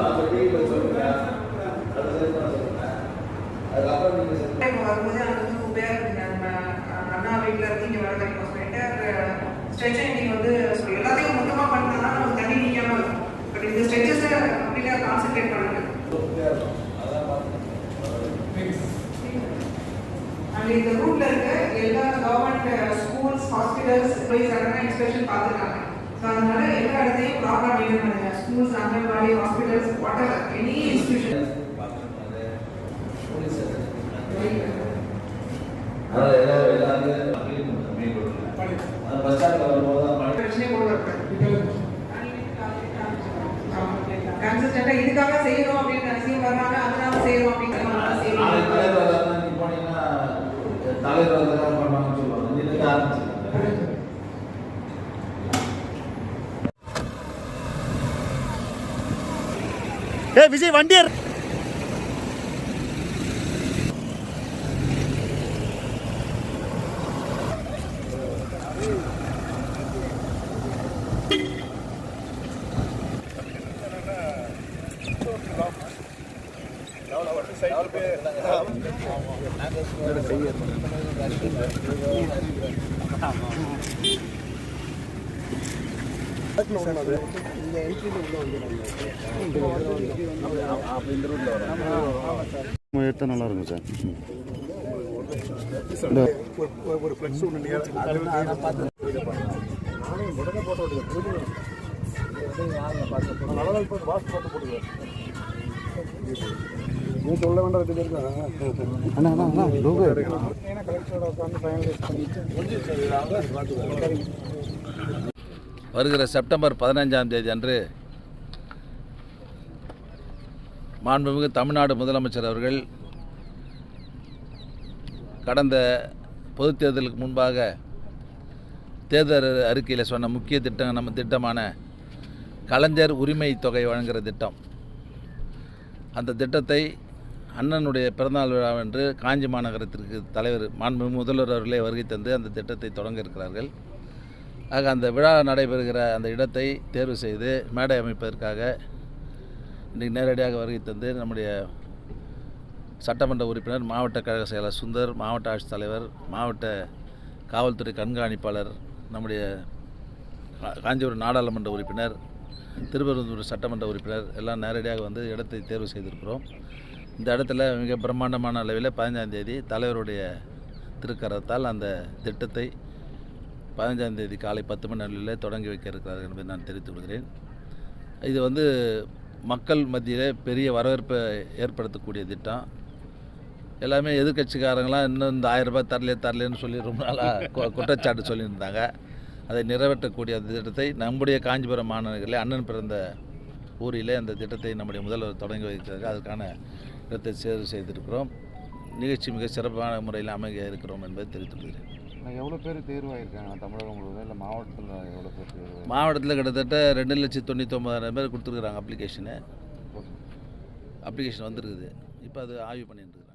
அந்த டீமில் சொல்லுங்க சரி பண்ண சொல்லுங்க அதுக்கப்புறம் வரும்போது வந்து அண்ணா வீட்டில் இருந்து இங்கே வர வரைக்கும் சொல்லிட்டு ஸ்ட்ரெச்சர் இன்னைக்கு வந்து எல்லாத்தையும் மொத்தமாக பண்ணா நமக்கு தண்ணி நிற்காம இருக்கும் பட் இந்த ஸ்ட்ரெச்சஸை கம்ப்ளீட்டாக கான்சென்ட்ரேட் பண்ணுங்க அண்ட் இந்த ரூட்ல இருக்க எல்லா கவர்மெண்ட் ஸ்கூல்ஸ் ஹாஸ்பிட்டல்ஸ் போய் சடனாக இன்ஸ்பெக்ஷன் பார்த்துருக்காங்க ஸோ அதனால ப்ராப்பராக மெயின்டைன் பண்ணுங்க schools anganwadi hospitals whatever any institution இதுக்காக செய்யணும் அப்படின்னு வர்றாங்க அதனால செய்யணும் அப்படின்னு நாளைக்கு செய்யணும் தலைவர் பண்ணுவாங்கன்னு சொல்லுவாங்க. ஆரம்பிச்சிருக்காங்க ஏ விஜய் வண்டியர் எடுத்தா நல்லா இருக்கும் சார் ஒரு ஃப்ளெக்ஸ் ஒன்று நீ சொல்ல வேண்டாம் ரெண்டு பேருக்கு அண்ணா அண்ணா அண்ணா லோகோ ஏன்னா கலெக்டரோட உட்காந்து ஃபைனலைஸ் பண்ணிட்டு வருகிற செப்டம்பர் பதினஞ்சாம் தேதி அன்று மாண்புமிகு தமிழ்நாடு முதலமைச்சர் அவர்கள் கடந்த பொதுத் தேர்தலுக்கு முன்பாக தேர்தல் அறிக்கையில் சொன்ன முக்கிய திட்டம் நம்ம திட்டமான கலைஞர் உரிமை தொகை வழங்குகிற திட்டம். அந்த திட்டத்தை அண்ணனுடைய பிறந்தநாள் விழாவன்று காஞ்சி மாநகரத்திற்கு தலைவர் மாண்பு முதல்வர் அவர்களே வருகை தந்து அந்த திட்டத்தை தொடங்க இருக்கிறார்கள். ஆக அந்த விழா நடைபெறுகிற அந்த இடத்தை தேர்வு செய்து மேடை அமைப்பதற்காக இன்றைக்கு நேரடியாக வருகை தந்து நம்முடைய சட்டமன்ற உறுப்பினர் மாவட்ட கழக செயலர் சுந்தர் மாவட்ட ஆட்சித்தலைவர் மாவட்ட காவல்துறை கண்காணிப்பாளர் நம்முடைய கா- காஞ்சிபுரம் நாடாளுமன்ற உறுப்பினர் திருப்பரந்தூர் சட்டமன்ற உறுப்பினர் எல்லாம் நேரடியாக வந்து இடத்தை தேர்வு செய்திருக்கிறோம். இந்த இடத்துல மிக பிரம்மாண்டமான அளவில் பதினஞ்சாம் தேதி தலைவருடைய திருக்கரத்தால் அந்த திட்டத்தை பதினஞ்சாம் தேதி காலை பத்து மணி அளவில் தொடங்கி வைக்க இருக்கிறார்கள் என்பதை நான் தெரிவித்துக் கொள்கிறேன். இது வந்து மக்கள் மத்தியில் பெரிய வரவேற்பை ஏற்படுத்தக்கூடிய திட்டம். எல்லாமே எதிர்கட்சிக்காரங்களாம் இன்னும் இந்த ஆயிரம் ரூபாய் தரலையே தரலேன்னு சொல்லி ரொம்ப நாளாக கு- குற்றச்சாட்டு சொல்லியிருந்தாங்க. அதை நிறைவேற்றக்கூடிய அந்த திட்டத்தை நம்முடைய காஞ்சிபுரம் மாநகரில் அண்ணன் பிறந்த ஊரில் அந்த திட்டத்தை நம்முடைய முதல்வர் தொடங்கி வைக்கிறார்கள் அதற்கான இடத்தை சேர்வு செய்திருக்கிறோம். நிகழ்ச்சி மிக சிறப்பான முறையில் அமைக இருக்கிறோம் என்பதை தெரிவித்துக் கொள்கிறேன். எவ்வளோ பேர் தேர்வாயிருக்காங்க தமிழகம் முழுவதும்? இல்லை மாவட்டத்தில் எவ்வளோ பேர் தேர்வு மாவட்டத்தில் கிட்டத்தட்ட ரெண்டு லட்சத்தி தொண்ணூற்றி ஒன்பதாயிரம் பேர் கொடுத்துருக்குறாங்க அப்ளிகேஷனு அப்ளிகேஷன் வந்திருக்குது. இப்போ அது ஆய்வு பண்ணிட்டு